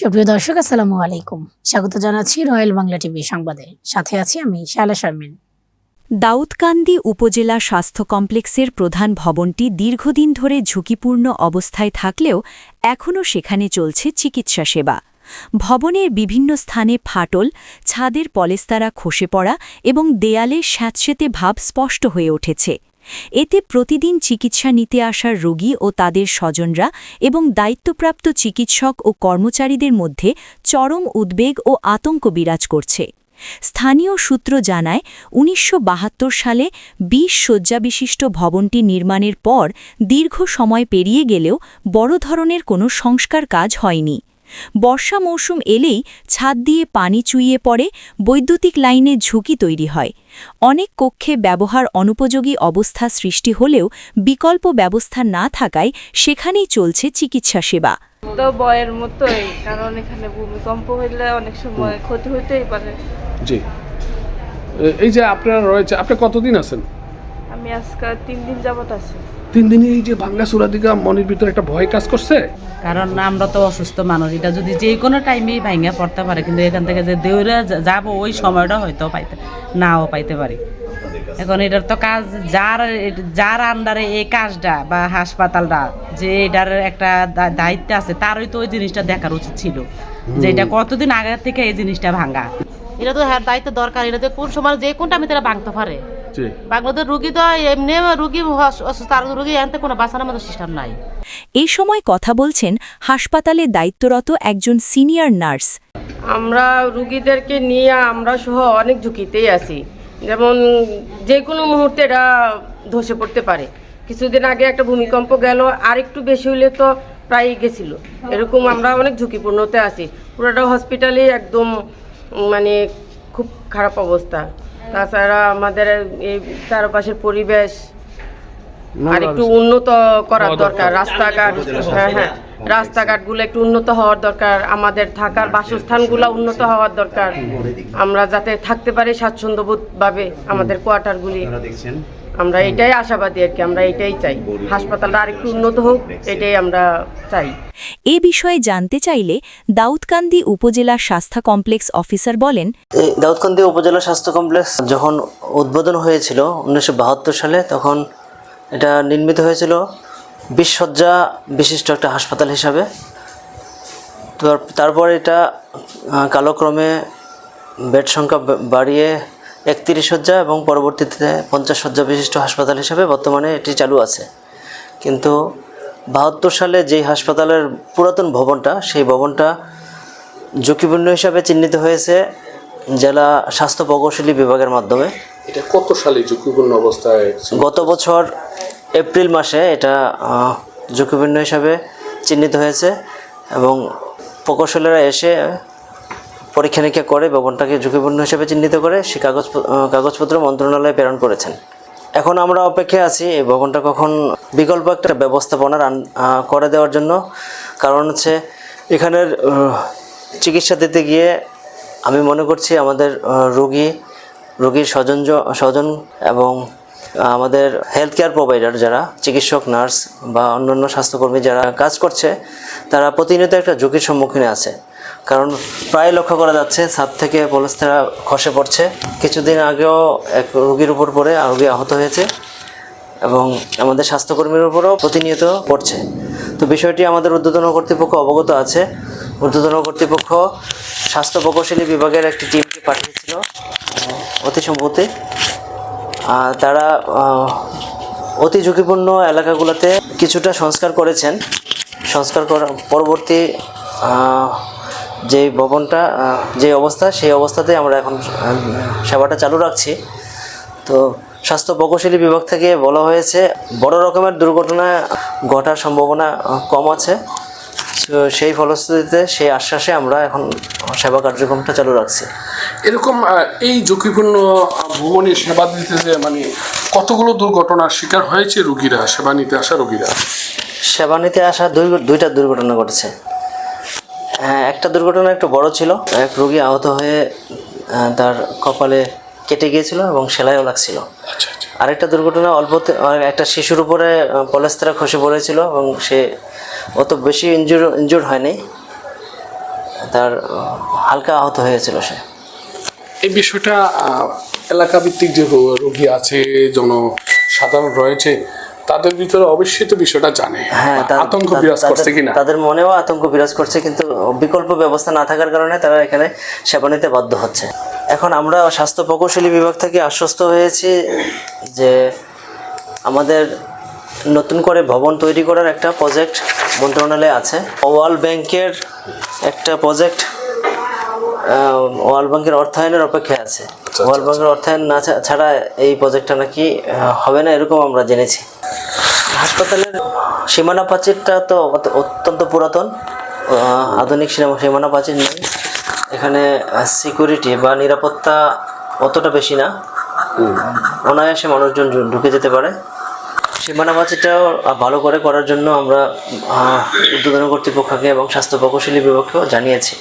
সুপ্রিয় দর্শক, আসসালামু আলাইকুম। স্বাগত জানাচ্ছি রয়্যাল বাংলা টিভি সংবাদে। সাথে আছি আমি শায়লা শারমিন। দাউদকান্দি উপজেলা স্বাস্থ্য কমপ্লেক্সের প্রধান ভবনটি দীর্ঘদিন ধরে ঝুঁকিপূর্ণ অবস্থায় থাকলেও এখনও সেখানে চলছে চিকিৎসা সেবা। ভবনের বিভিন্ন স্থানে ফাটল, ছাদের পলেস্তারা খসে পড়া এবং দেয়ালে স্যাঁতসেতে ভাব স্পষ্ট হয়ে উঠেছে। এতে প্রতিদিন চিকিৎসা নিতে আসার রোগী ও তাদের স্বজনরা এবং দায়িত্বপ্রাপ্ত চিকিৎসক ও কর্মচারীদের মধ্যে চরম উদ্বেগ ও আতঙ্ক বিরাজ করছে। স্থানীয় সূত্র জানায়, উনিশশো বাহাত্তর সালে ২০ শয্যাবিশিষ্ট ভবনটি নির্মাণের পর দীর্ঘ সময় পেরিয়ে গেলেও বড় ধরনের কোনো সংস্কার কাজ হয়নি। বর্ষা মৌসুম এলেই ছাদ দিয়ে পানি চুইয়ে পড়ে বৈদ্যুতিক লাইনে ঝুঁকি তৈরি হয়। অনেক কক্ষে ব্যবহার অনুপযোগী অবস্থা সৃষ্টি হলেও বিকল্প ব্যবস্থা না থাকায় সেখানেই চলছে চিকিৎসা সেবা। তো বয়ের মতোই কারণ এখানে ভূমিকম্প হইলে অনেক সময় ক্ষতি হইতেই পারে। জি। এই যে আপনারা রয়েছে আপনি কতদিন আছেন? আমি আজকে তিন দিন যাবত আছি। তিন দিনে এই যে ভাঙ্গা সুরাদিকা মনের ভিতরে একটা ভয় কাজ করছে? কারণ আমরা তো অসুস্থ মানুষ এটা যদি যে কোনো টাইমেই ভাঙা পড়তে পারে কিন্তু এখান থেকে যে দেউরে যাব ওই সময়টা হয়তো পাইতে নাও পাইতে পারি। এখন এটার তো কাজ যার যার আন্ডারে এই কাজটা বা হাসপাতালটা যে এটার একটা দায়িত্ব আছে তারই তো ওই জিনিসটা দেখার উচিত ছিল। যে এটা কতদিন আগে থেকে এই জিনিসটা ভাঙা। এটা তো হ্যাঁ দায়িত্ব দরকার এটা তো কোন সময় যে কোনটা আমি তারা ভাঙতে পারে। বাংলাদেশ রুগী তো এমনি রুগী রুগী আনতে কোনো বাঁচানোর মতো সিস্টেম নাই। এই সময় কথা বলছেন হাসপাতালে দায়িত্বরত একজন সিনিয়র নার্স। আমরা রুগীদেরকে নিয়ে আমরা সহ অনেক ঝুঁকিতেই আছি। যেমন যে কোনো মুহূর্তে এটা ধসে পড়তে পারে। কিছুদিন আগে একটা ভূমিকম্প গেল আর একটু বেশি হলে তো প্রায় গেছিল। এরকম আমরা অনেক ঝুঁকিপূর্ণতে আছি। পুরোটা হসপিটালে একদম মানে খুব খারাপ অবস্থা। তাছাড়া আমাদের এই চারপাশের পরিবেশ আর একটু উন্নত করার দরকার। রাস্তাঘাট হ্যাঁ হ্যাঁ রাস্তাঘাটগুলো একটু উন্নত হওয়ার দরকার। আমাদের থাকার বাসস্থানগুলো উন্নত হওয়ার দরকার। আমরা যাতে থাকতে পারি স্বাচ্ছন্দ্যবোধ ভাবে আমাদের কোয়ার্টারগুলি। আমরা এটাই আশাবাদী আর কি আমরা এটাই চাই। হাসপাতালটা আরেকটু উন্নত হোক এটাই আমরা চাই। এ বিষয়ে জানতে চাইলে দাউদকান্দি উপজেলা স্বাস্থ্য কমপ্লেক্স অফিসার বলেন এই দাউদকান্দি উপজেলা স্বাস্থ্য কমপ্লেক্স যখন উদ্বোধন হয়েছিল উনিশশো বাহাত্তর সালে তখন এটা নির্মিত হয়েছিল বিশ শয্যা বিশিষ্ট একটা হাসপাতাল হিসাবে। তো তারপর এটা কালক্রমে বেড সংখ্যা বাড়িয়ে একত্রিশ শয্যা এবং পরবর্তীতে পঞ্চাশ শয্যা বিশিষ্ট হাসপাতাল হিসাবে বর্তমানে এটি চালু আছে। কিন্তু বাহাত্তর সালে যেই হাসপাতালের পুরাতন ভবনটা সেই ভবনটা ঝুঁকিপূর্ণ হিসাবে চিহ্নিত হয়েছে জেলা স্বাস্থ্য প্রকৌশলী বিভাগের মাধ্যমে। এটা কত সালে ঝুঁকিপূর্ণ অবস্থায় গত বছর এপ্রিল মাসে এটা ঝুঁকিপূর্ণ হিসাবে চিহ্নিত হয়েছে এবং প্রকৌশলীরা এসে পরীক্ষা নিরীক্ষা করে ভবনটাকে ঝুঁকিপূর্ণ হিসেবে চিহ্নিত করে সে কাগজ কাগজপত্র মন্ত্রণালয়ে প্রেরণ করেছেন। এখন আমরা অপেক্ষায় আছি এই ভবনটা কখন বিকল্প একটা আহ, করে দেওয়ার জন্য। কারণ হচ্ছে এখানের চিকিৎসা দিতে গিয়ে আমি মনে করছি আমাদের রোগী রোগীর স্বজন স্বজন এবং আমাদের হেলথ কেয়ার প্রোভাইডার যারা চিকিৎসক নার্স বা অন্যান্য স্বাস্থ্যকর্মী যারা কাজ করছে তারা প্রতিনিয়ত একটা ঝুঁকির সম্মুখীন আছে। কারণ প্রায় লক্ষ্য করা যাচ্ছে, ছাদ থেকে পলস্তারা খসে পড়ছে। কিছুদিন আগেও এক রোগীর উপর পড়ে রোগী আহত হয়েছে এবং আমাদের স্বাস্থ্যকর্মীর উপরও প্রতিনিয়ত পড়ছে। তো বিষয়টি আমাদের ঊর্ধ্বতন কর্তৃপক্ষ অবগত আছে। ঊর্ধ্বতন কর্তৃপক্ষ স্বাস্থ্য প্রকৌশলী বিভাগের একটি টিমকে পাঠিয়েছিল অতি সম্প্রতি তারা অতি ঝুঁকিপূর্ণ এলাকাগুলোতে কিছুটা সংস্কার করেছেন। সংস্কার করার পরবর্তী যে ভবনটা যে অবস্থা সেই অবস্থাতে আমরা এখন সেবাটা চালু রাখছি। তো স্বাস্থ্য প্রকৌশলী বিভাগ থেকে বলা হয়েছে বড় রকমের দুর্ঘটনা ঘটার সম্ভাবনা কম আছে। তো সেই ফলশ্রুতিতে সেই আশ্বাসে আমরা এখন সেবা কার্যক্রমটা চালু রাখছি। এরকম এই ঝুঁকিপূর্ণ ভবনে সেবা দিতে যে মানে কতগুলো দুর্ঘটনার শিকার হয়েছে রুগীরা সেবা নিতে আসা রুগীরা? সেবা নিতে আসা দুই দুইটা দুর্ঘটনা ঘটেছে। একটা দুর্ঘটনা একটু বড় ছিল। এক রোগী আহত হয়ে তার কপালে কেটে গিয়েছিল এবং সেলাইও লাগছিল। আচ্ছা আচ্ছা। আরেকটা দুর্ঘটনা অল্পতে একটা শিশুর উপরে পলেস্তারা খসে পড়েছিল এবং সে অত বেশি ইনজুর ইনজুর হয়নি। তার হালকা আহত হয়েছিল সে। এই বিষয়টা আহ, এলাকা ভিত্তিক যে রোগী আছে জন সাধারণ রয়েছে তাদের ভিতরে অবশ্যই তো বিষয়টা জানে। হ্যাঁ আতঙ্ক বিরাজ তাদের- করছে কিনা? তাদের মনেও আতঙ্ক বিরাজ করছে কিন্তু বিকল্প ব্যবস্থা না থাকার কারণে তারা এখানে সেবা নিতে বাধ্য হচ্ছে। এখন আমরা স্বাস্থ্য প্রকৌশলী বিভাগ থেকে আশ্বস্ত হয়েছি যে আমাদের নতুন করে ভবন তৈরি করার একটা প্রজেক্ট মন্ত্রণালয়ে আছে। ওয়ার্ল্ড ব্যাংকের একটা প্রজেক্ট ওয়ার্ল্ড ব্যাংকের অর্থায়নের অপেক্ষায় আছে। ওয়ার্ল্ড ব্যাংকের অর্থায়ন না ছাড়া এই প্রজেক্টটা নাকি হবে না এরকম আমরা জেনেছি। হাসপাতালের সীমানা প্রাচীরটা তো অত- অত্যন্ত পুরাতন আধুনিক সীমা- সীমানা প্রাচীর নেই। এখানে সিকিউরিটি বা নিরাপত্তা অতটা বেশি না। অনায়াসে মানুষজন ঢুকে যেতে পারে। সীমানা প্রাচীরটাও ভালো করে করার জন্য আমরা উদ্বোধন কর্তৃপক্ষকে এবং স্বাস্থ্য প্রকৌশলী বিভাগকেও জানিয়েছি।